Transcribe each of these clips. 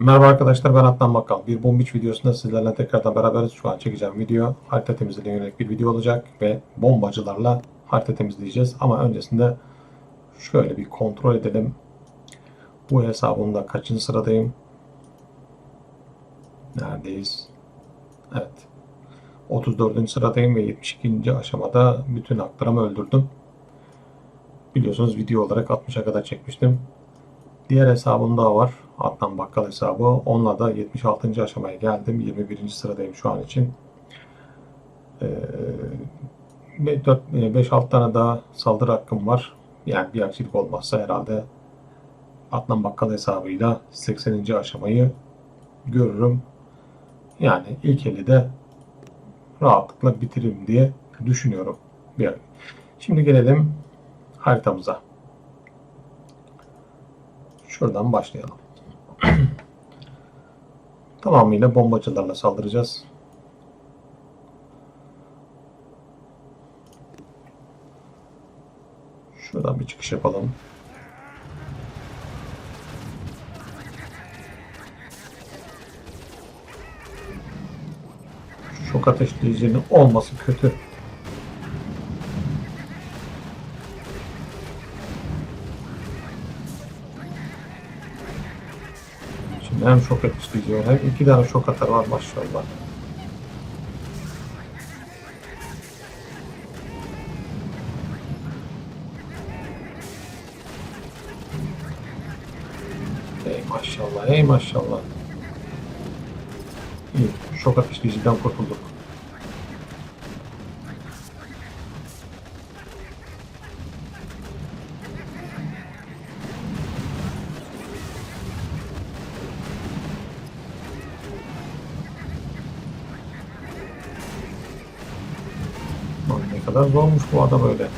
Merhaba arkadaşlar ben Adnan Bakkal. Bir bombiç videosunda sizlerle tekrardan beraberiz. Şu an çekeceğim video harita temizliğine yönelik bir video olacak ve bombacılarla harita temizleyeceğiz. Ama öncesinde şöyle bir kontrol edelim. Bu hesabımda kaçıncı sıradayım? Neredeyiz? Evet. 34. sıradayım ve 72. aşamada bütün haklarımı öldürdüm. Biliyorsunuz video olarak 60'a kadar çekmiştim. Diğer hesabım daha var. Adnan Bakkal hesabı. Onunla da 76. aşamaya geldim. 21. sıradayım şu an için. Ee, 5-6 tane daha saldırı hakkım var. Yani bir aksilik olmazsa herhalde Adnan Bakkal hesabıyla 80. aşamayı görürüm. Yani ilk eli de rahatlıkla bitiririm diye düşünüyorum. Şimdi gelelim haritamıza. Şuradan başlayalım. Tamamıyla bombacılarla saldıracağız. Şuradan bir çıkış yapalım. Şok ateşleyicinin olması kötü. Hem şok ateşleyici var hem iki tane şok atar var maşallah. Ey maşallah, ey maşallah. İyi, şok ateşleyiciden kurtulduk. Kadar zormuş bu adam öyle.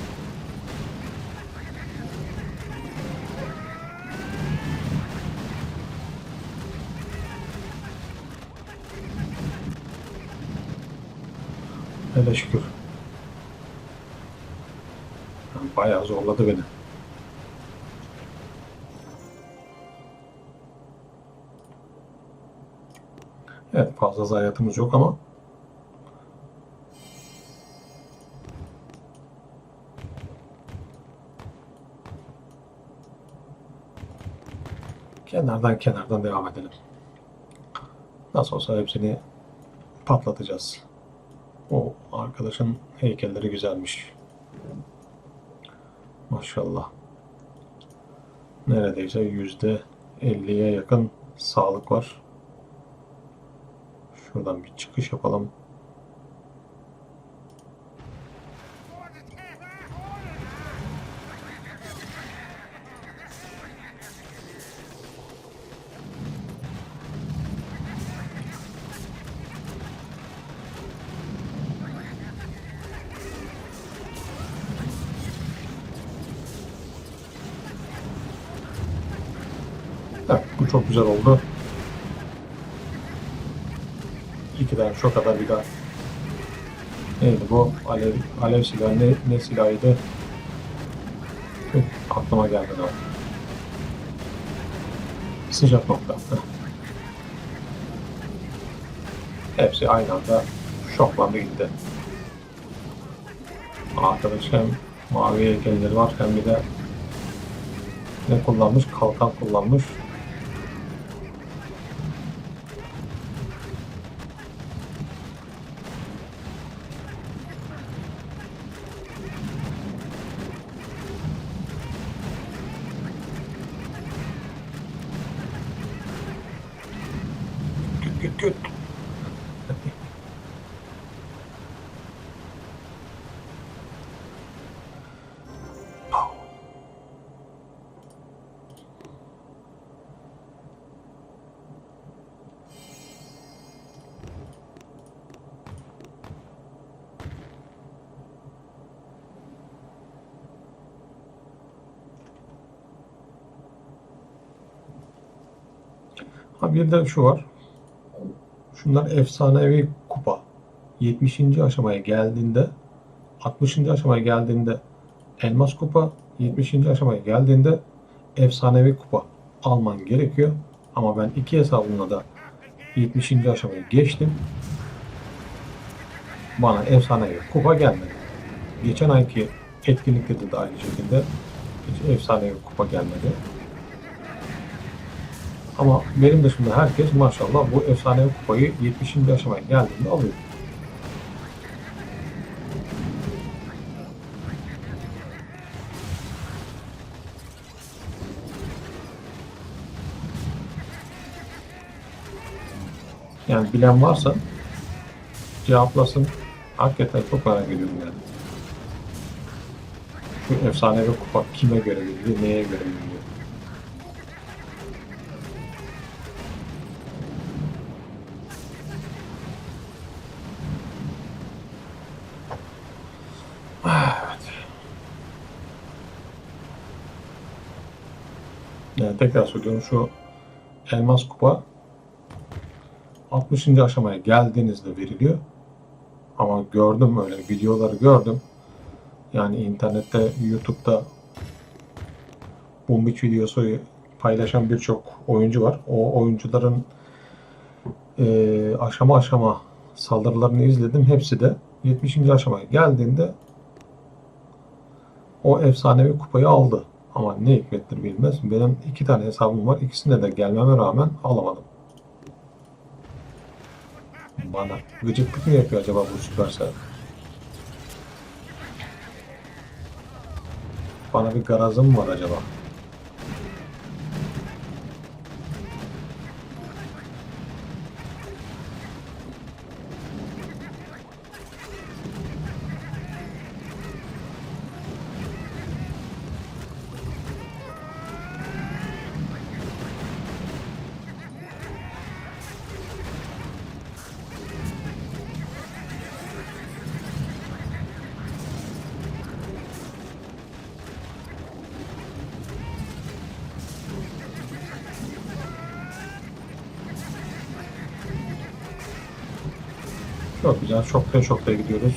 Hele şükür. Bayağı zorladı beni. Evet fazla zayiatımız yok ama kenardan kenardan devam edelim. Nasıl olsa hepsini patlatacağız. O arkadaşın heykelleri güzelmiş. Maşallah. Neredeyse yüzde elliye yakın sağlık var. Şuradan bir çıkış yapalım. Evet, bu çok güzel oldu. İki tane şu kadar bir daha. Neydi bu? Alev, alev silahı ne, ne silahıydı? Tüh, aklıma geldi daha. Sıcak nokta. Heh. Hepsi aynı anda şoklandı gitti. Arkadaş hem mavi heykelleri var hem bir de ne kullanmış? Kalkan kullanmış. Ha bir de şu var. Şunlar efsanevi kupa. 70. aşamaya geldiğinde 60. aşamaya geldiğinde elmas kupa 70. aşamaya geldiğinde efsanevi kupa alman gerekiyor. Ama ben iki hesabımla da 70. aşamayı geçtim. Bana efsanevi kupa gelmedi. Geçen ayki etkinlikte de aynı şekilde hiç efsanevi kupa gelmedi. Ama benim dışında herkes maşallah bu efsanevi kupayı 70. aşamaya geldiğinde alıyor. Yani bilen varsa cevaplasın. Hakikaten çok merak ediyorum yani. Şu efsanevi kupa kime göre veriliyor, neye göre veriliyor? Tekrar söylüyorum şu elmas kupa 60. aşamaya geldiğinizde veriliyor. Ama gördüm öyle videoları gördüm. Yani internette, YouTube'da Boombiç videosu paylaşan birçok oyuncu var. O oyuncuların eee, aşama aşama saldırılarını izledim. Hepsi de 70. aşamaya geldiğinde o efsanevi kupayı aldı. Ama ne hikmettir bilmez. Benim iki tane hesabım var. İkisinde de gelmeme rağmen alamadım. Bana gıcıklık mı yapıyor acaba bu Supercell? Bana bir garazım var acaba? Güzel. Çok da gidiyoruz.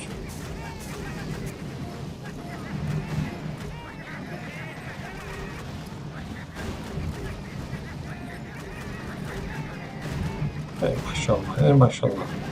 Ey maşallah. Ey maşallah.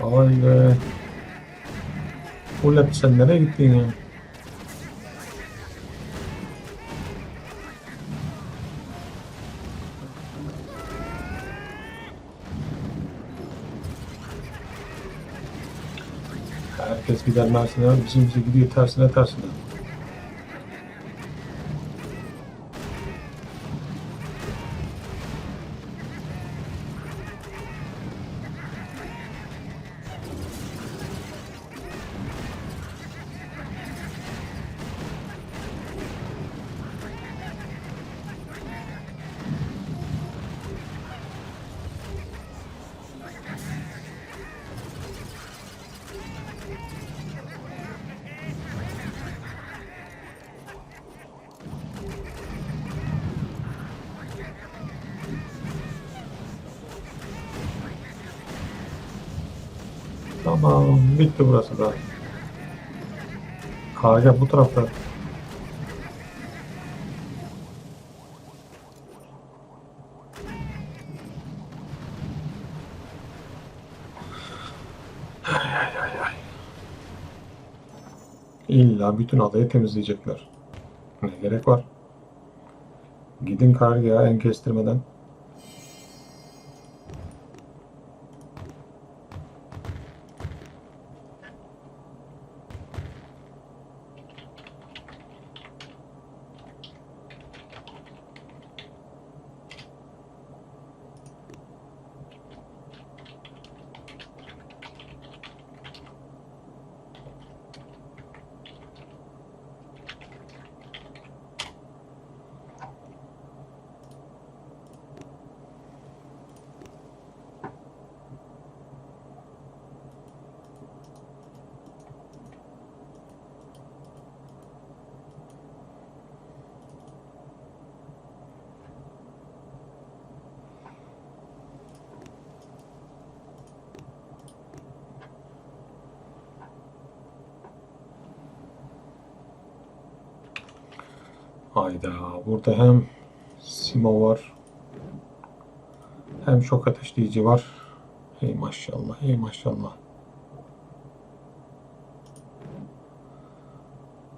Vay be. Ulan sen nereye gittin ya? Herkes gider Mersin'e, bizim bize gidiyor tersine tersine. Tamam bitti burası da. Karga bu tarafta. İlla bütün adayı temizleyecekler. Ne gerek var? Gidin kargaya en kestirmeden. Hayda burada hem Simo var hem şok ateşleyici var. Hey maşallah, hey maşallah.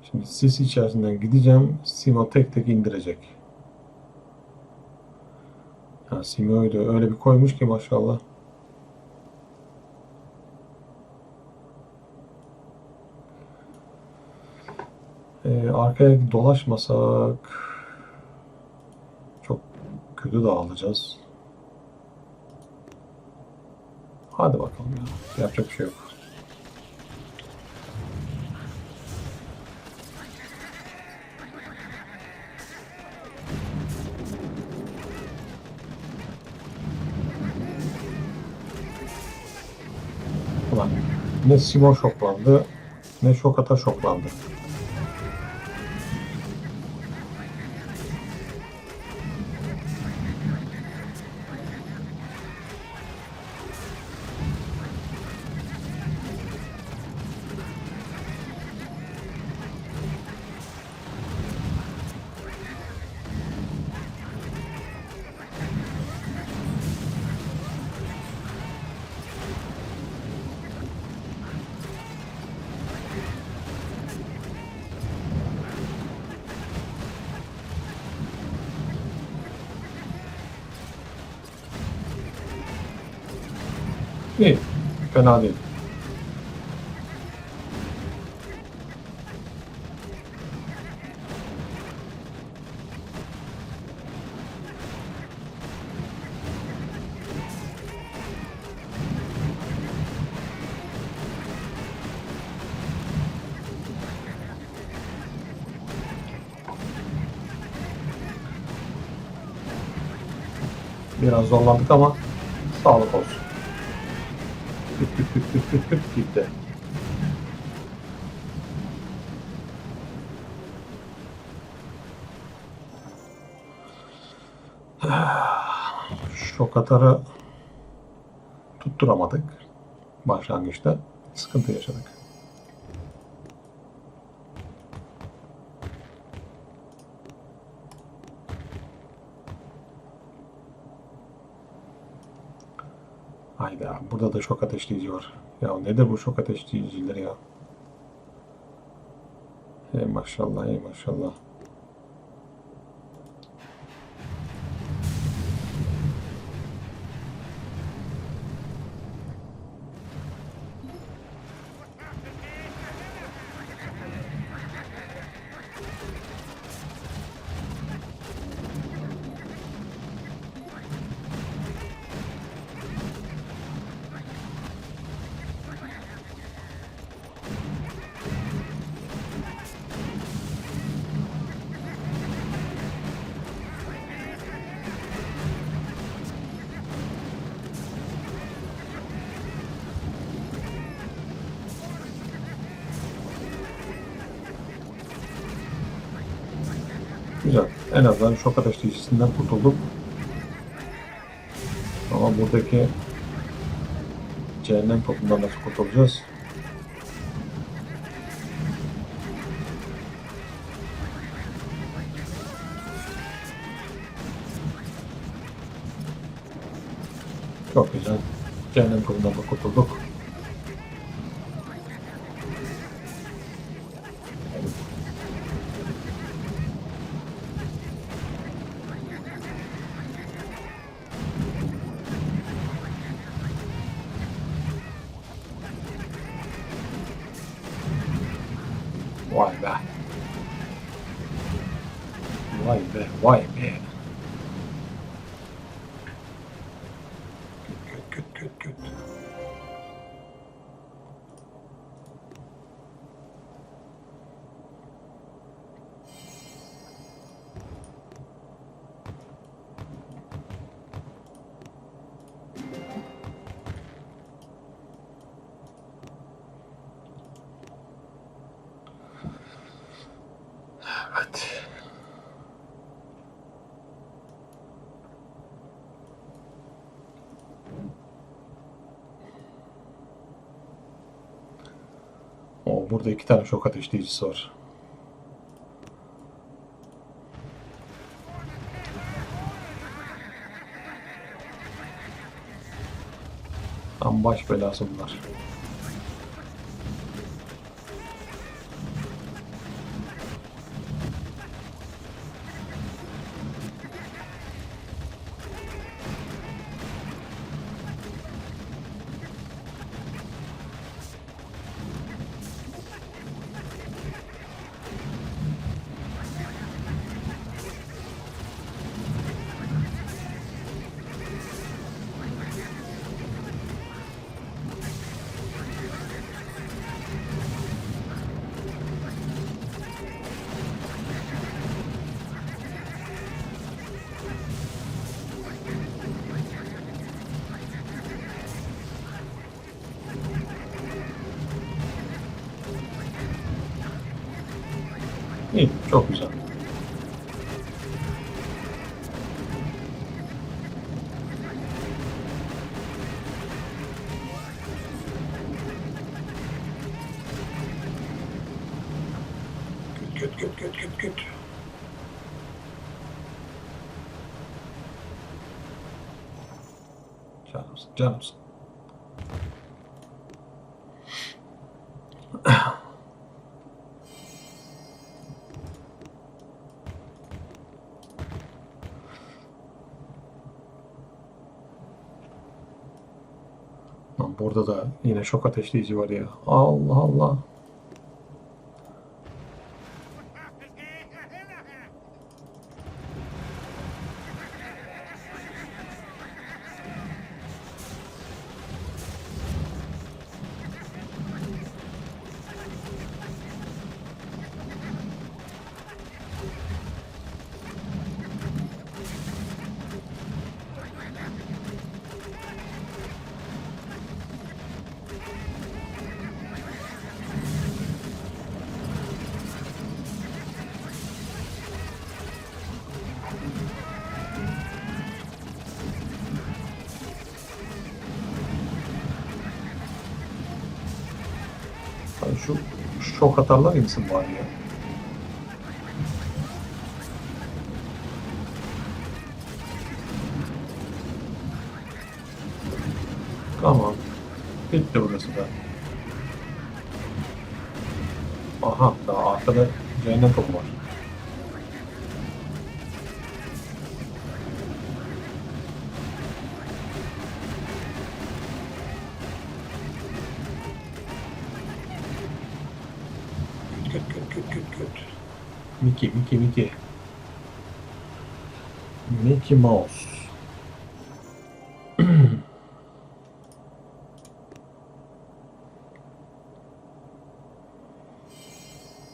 Şimdi sis içerisinden gideceğim. Simo tek tek indirecek. Ha, Simo'yu da öyle bir koymuş ki maşallah. Ee, arkaya dolaşmasak çok kötü dağılacağız. Hadi bakalım ya. Yapacak bir şey yok. Ulan ne Simo şoklandı ne Şokata şoklandı. Fena değil. Biraz zorlandık ama sağlık olsun. gitti. Şok atarı tutturamadık. Başlangıçta sıkıntı yaşadık. Hayda burada da şok ateşleyici var. Ya nedir bu şok ateşleyiciler ya? Ey maşallah ey maşallah. Güzel. En azından şok ateşleyicisinden kurtulduk. Ama buradaki Cehennem topundan nasıl kurtulacağız? Çok güzel. Cehennem topundan da kurtulduk. Burada iki tane şok ateşleyicisi var. Tam baş belası bunlar. Good, good. Canımsın, canımsın. Burada da yine şok ateşleyici var ya. Allah Allah. Hani şu şok atarlar mısın bari ya? Tamam. Bitti burası da. Aha daha arkada cehennem topu. Mickey, Mickey, Mickey. Mouse.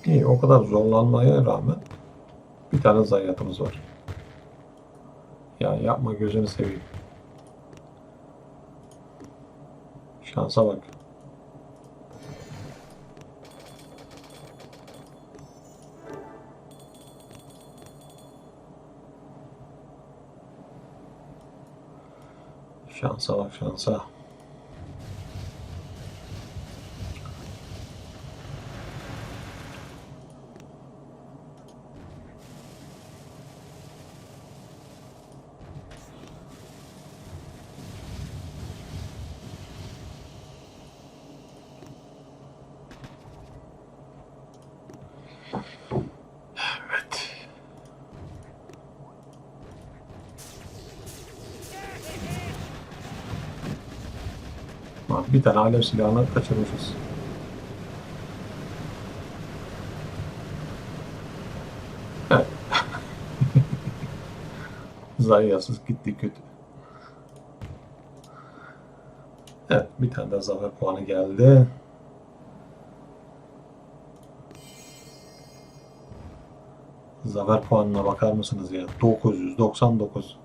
İyi, o kadar zorlanmaya rağmen bir tane zayiatımız var. Ya yapma gözünü seveyim. Şansa bak. Şansa bak şansa. Thank you. Bir tane alev silahını kaçırmışız. Evet. Zayiasız gitti kötü. Evet, bir tane daha zafer puanı geldi. Zafer puanına bakar mısınız ya? 999.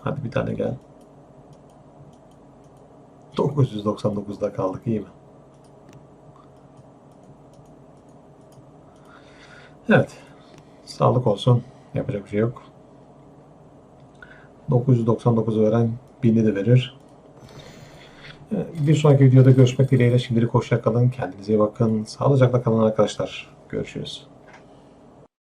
Hadi bir tane gel. 999'da kaldık iyi mi? Evet. Sağlık olsun. Yapacak bir şey yok. 999 veren 1000'i de verir. Ee, Bir sonraki videoda görüşmek dileğiyle. Şimdilik hoşça kalın. Kendinize iyi bakın. Sağlıcakla kalın arkadaşlar. Görüşürüz.